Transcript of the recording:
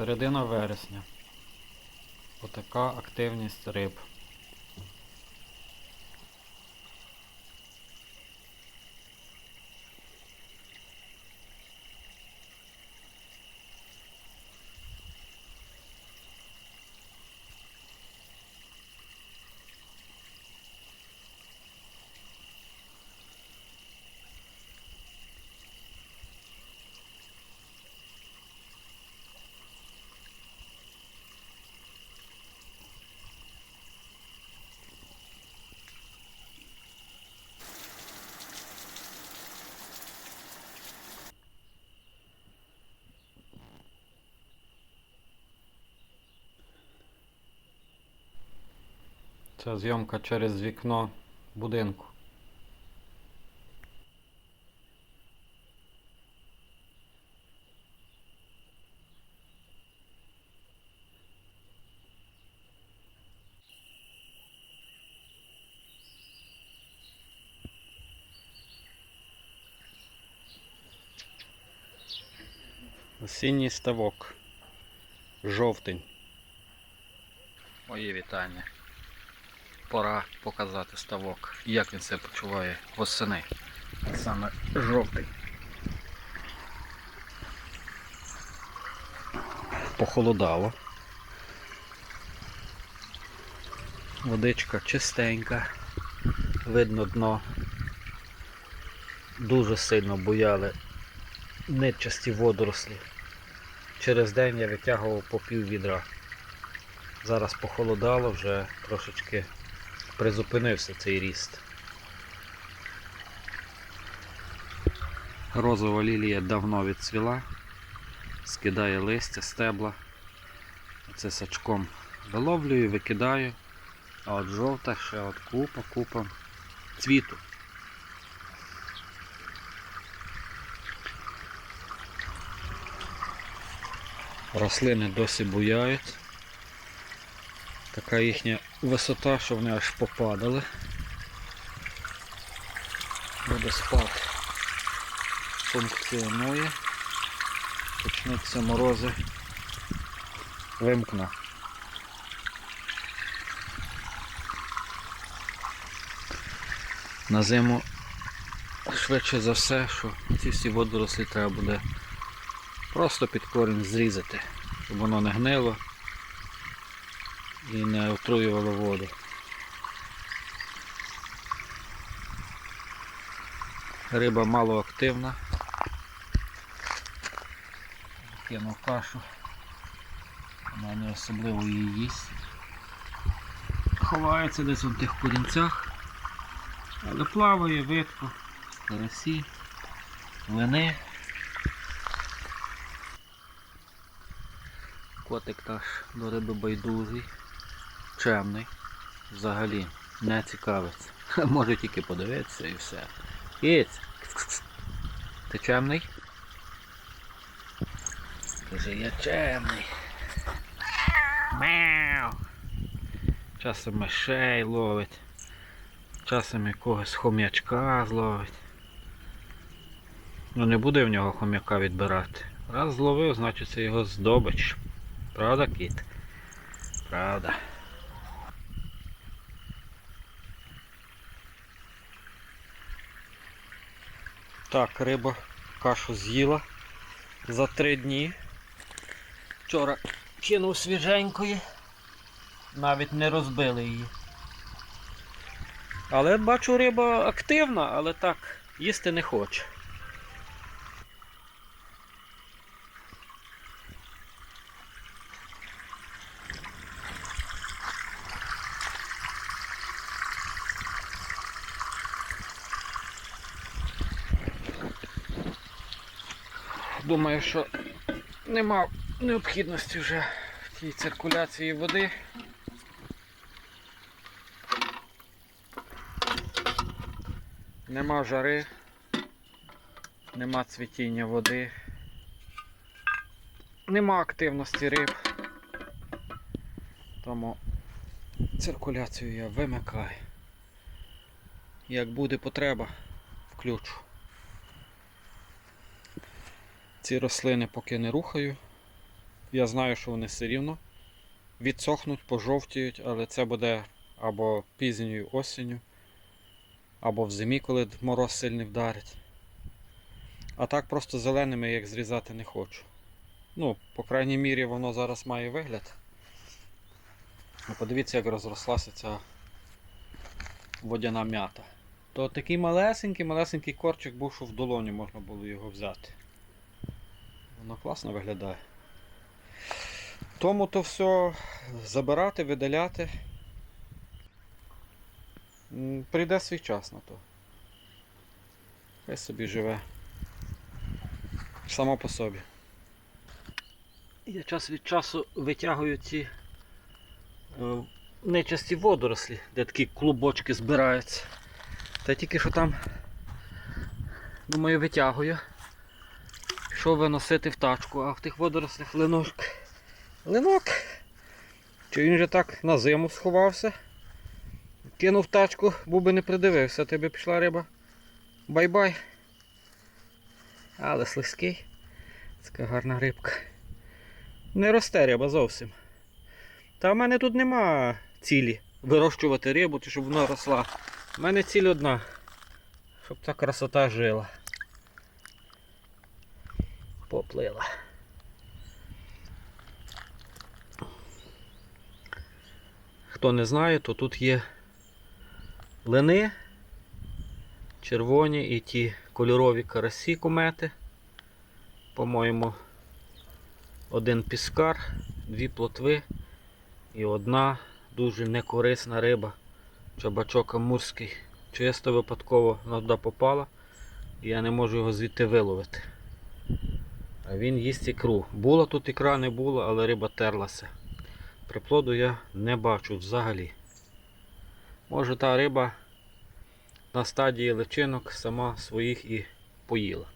Середина вересня. Отака активність риб. Це зйомка через вікно будинку. Осінній ставок. Жовтень. Мої вітання. Пора показати ставок. Як він себе почуває восени. Саме жовтий. Похолодало. Водичка чистенька. Видно дно. Дуже сильно бояли нитчасті водорослі. Через день я витягував по пів відра. Зараз похолодало, вже трошечки призупинився цей ріст. Розова лілія давно відцвіла, скидає листя, стебла. Це сачком виловлюю, викидаю. А от жовта ще от купа, купа цвіту. Рослини досі буяють. Така їхня висота, що вони аж попадали. Водоспад функціонує. Почнуться морози. Вимкну. На зиму швидше за все, що ці всі водорослі треба буде просто під корінь зрізати, щоб воно не гнило і не отруювало воду. Риба малоактивна. Кинув кашу. Вона не особливо її їсть. Ховається десь в тих корінцях, але плаває видко, карасі, лини. Котик наш до риби байдужий, чемний, взагалі не цікавиться. Може тільки подивитися і все. Киць! Ти чемний? Каже, я чемний. Мяу. Часом мишей ловить, часом якогось хом'ячка зловить. Ну не буде в нього хом'яка відбирати. Раз зловив, значить це його здобич. Правда, кіт? Правда. Так, риба кашу з'їла за три дні. Вчора кинув свіженької, навіть не розбили її. Але бачу, риба активна, але так, їсти не хоче. Думаю, що нема необхідності вже в тій циркуляції води. Нема жари, нема цвітіння води, нема активності риб. Тому циркуляцію я вимикаю. Як буде потреба, включу. Ці рослини поки не рухаю, Я знаю, що вони все рівно відсохнуть, пожовтіють, але це буде або пізньою осінню, або в зимі, коли мороз сильний вдарить. А так просто зеленими як зрізати не хочу. Ну, по крайній мірі, воно зараз має вигляд. Ну, Подивіться, як розрослася ця водяна м'ята. То такий малесенький, малесенький корчик був, що в долоні можна було його взяти. Воно класно виглядає. Тому то все забирати, видаляти. Прийде свій час на то. Хай собі живе. Само по собі. Я час від часу витягую ці е, нечасті водорослі, де такі клубочки збираються. Та тільки що там, думаю, витягую. Пішов виносити в тачку, а в тих водорослях линок. Линок. Чи він же так на зиму сховався? Кинув тачку, був би не придивився, тебе пішла риба. Бай-бай. Але слизький. Така гарна рибка. Не росте риба зовсім. Та в мене тут нема цілі вирощувати рибу, щоб вона росла. У мене ціль одна. Щоб ця красота жила. Поплила. Хто не знає, то тут є лини, червоні і ті кольорові карасі комети. По-моєму, один піскар, дві плотви і одна дуже некорисна риба. Чабачок амурський. Чисто випадково вона туди попала, і я не можу його звідти виловити. Він їсть ікру. Була тут ікра, не було, але риба терлася. Приплоду я не бачу взагалі. Може та риба на стадії личинок сама своїх і поїла.